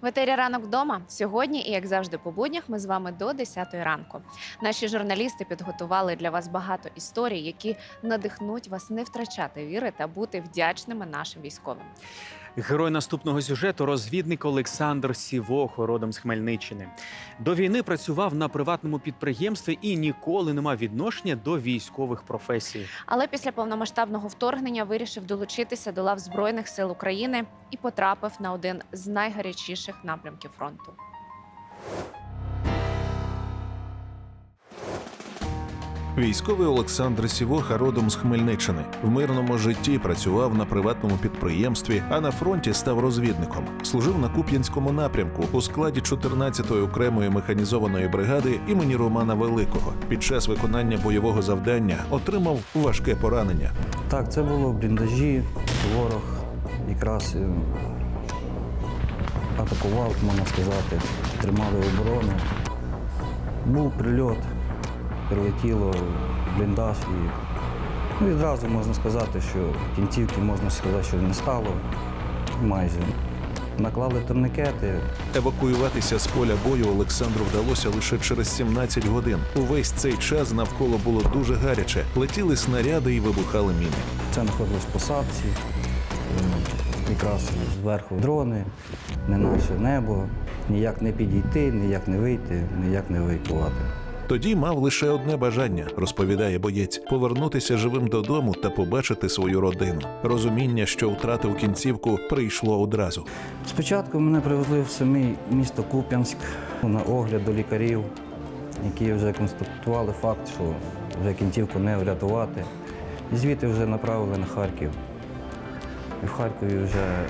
В етері ранок вдома сьогодні, і як завжди, по буднях, ми з вами до 10 ранку. Наші журналісти підготували для вас багато історій, які надихнуть вас не втрачати віри та бути вдячними нашим військовим. Герой наступного сюжету розвідник Олександр Сівохо, родом з Хмельниччини. До війни працював на приватному підприємстві і ніколи не мав відношення до військових професій. Але після повномасштабного вторгнення вирішив долучитися до лав Збройних сил України і потрапив на один з найгарячіших напрямків фронту. Військовий Олександр Сівоха родом з Хмельниччини. В мирному житті працював на приватному підприємстві, а на фронті став розвідником. Служив на Куп'янському напрямку у складі 14-ї окремої механізованої бригади імені Романа Великого. Під час виконання бойового завдання отримав важке поранення. Так, це було в бліндажі, ворог якраз е, атакував, можна сказати, тримали оборону. Був прильот, прилетіло в бліндаж і ну, відразу можна сказати, що кінцівки можна сказати, що не стало майже. Наклали турникети, Евакуюватися з поля бою Олександру вдалося лише через 17 годин. Увесь цей час навколо було дуже гаряче. Летіли снаряди і вибухали міни. Це знаходилось в посадці, е, якраз зверху дрони, не наше небо. Ніяк не підійти, ніяк не вийти, ніяк не евакувати. Тоді мав лише одне бажання, розповідає боєць: повернутися живим додому та побачити свою родину. Розуміння, що втратив кінцівку, прийшло одразу. Спочатку мене привезли в самі місто Куп'янськ на огляд до лікарів, які вже констатували факт, що вже кінцівку не врятувати. І звідти вже направили на Харків. І в Харкові вже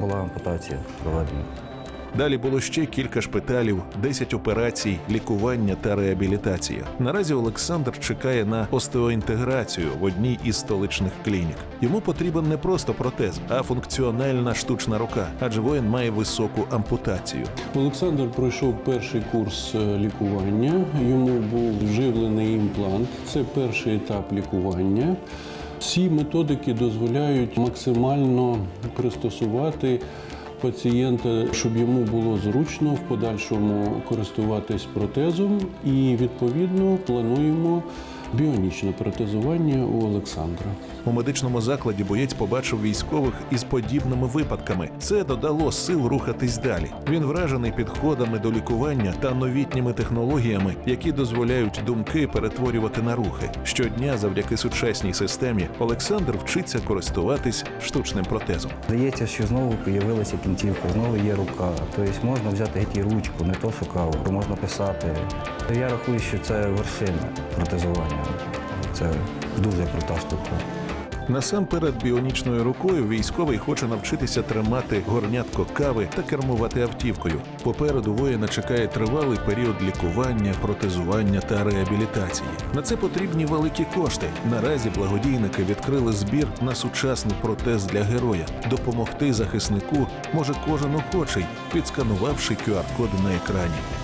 була ампутація проведена. Далі було ще кілька шпиталів, 10 операцій, лікування та реабілітація. Наразі Олександр чекає на остеоінтеграцію в одній із столичних клінік. Йому потрібен не просто протез, а функціональна штучна рука, адже воїн має високу ампутацію. Олександр пройшов перший курс е, лікування. Йому був вживлений імплант. Це перший етап лікування. Ці методики дозволяють максимально пристосувати пацієнта, щоб йому було зручно в подальшому користуватись протезом. І відповідно плануємо біонічне протезування у Олександра. У медичному закладі боєць побачив військових із подібними випадками. Це додало сил рухатись далі. Він вражений підходами до лікування та новітніми технологіями, які дозволяють думки перетворювати на рухи. Щодня, завдяки сучасній системі, Олександр вчиться користуватись штучним протезом. Здається, що знову з'явилася кінцівка, знову є рука. Тобто можна взяти геть і ручку, не то що каву, можна писати. Я рахую, що це вершина протезування. Це дуже крута штука. Насамперед, біонічною рукою військовий хоче навчитися тримати горнятко кави та кермувати автівкою. Попереду воїна чекає тривалий період лікування, протезування та реабілітації. На це потрібні великі кошти. Наразі благодійники відкрили збір на сучасний протез для героя. Допомогти захиснику може кожен охочий, підсканувавши QR-код на екрані.